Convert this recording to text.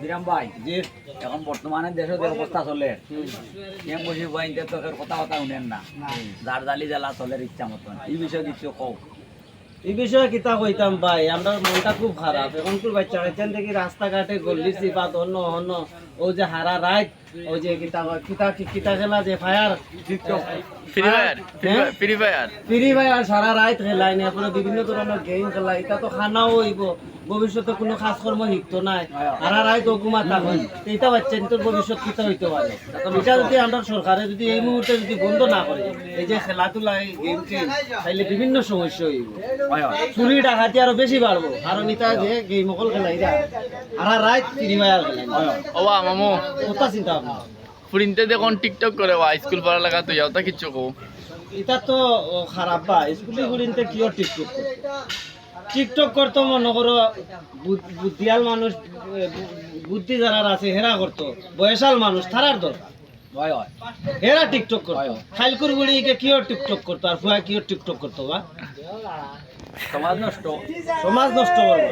বিরাম ভাই জি। এখন বর্তমানে দেশের যে অবস্থা চলে এম বসে বাইনতে তো কথা কথা শুনেন না। যার জালি জ্বালা চলে ইচ্ছা মতন। এই বিষয়ে কিছু কও। এই বিষয়ে কিতা কইতাম ভাই আমরা মনটা খুব খারাপ এখন তোর বাচ্চা এখান থেকে রাস্তাঘাটে গল্লি চিপাত অন্য অন্য ও যে হারা রাইত ও যে কিতা কিতা কিতা খেলা যে fire Free Fire? Free Fire Free Fire সারা রাইত খেলাই না বিভিন্ন ধরনের গেম খেলা এটা তো খানাও হইব। ভবিষ্যতে কোনো কাজকর্ম শিখতো নাই। সারা রাইত হুকুমা থাকুন এটা বাচ্চা তোর ভবিষ্যৎ কিতা হইতে পারে? এটা যদি আমরা সরকারে যদি এই মুহূর্তে যদি বন্ধ না করে এই যে খেলাধুলা এই গেম টেম তাইলে বিভিন্ন সমস্যা হইব। হয় হয়। চুরি ডাকাতি আরও বেশি বাড়বো। কারণ এটা যে গেম অকল খেলাই যা সারা রাইত ফ্রি ফায়ার খেলাই ওবা মামু। ওটা চিন্তা ভাবনা। ফুরিনতে দেখুন টিকটক করে বা স্কুল পড়া লাগা তুই ওটা কিচ্ছু কো এটা তো খারাপ বা। স্কুলে গুলিতে কিয় টিকটক করতো টিকটক করতো মনে করো বুদ্ধিয়াল মানুষ বুদ্ধি যারা আছে হেরা করতো বয়সাল মানুষ থারার দরকার হেরা টিকটক করতো খাইলকুর গুলিকে কিয় টিকটক করতো আর ফুয়া কিয় টিকটক করতো বা? সমাজ নষ্ট। সমাজ নষ্ট করব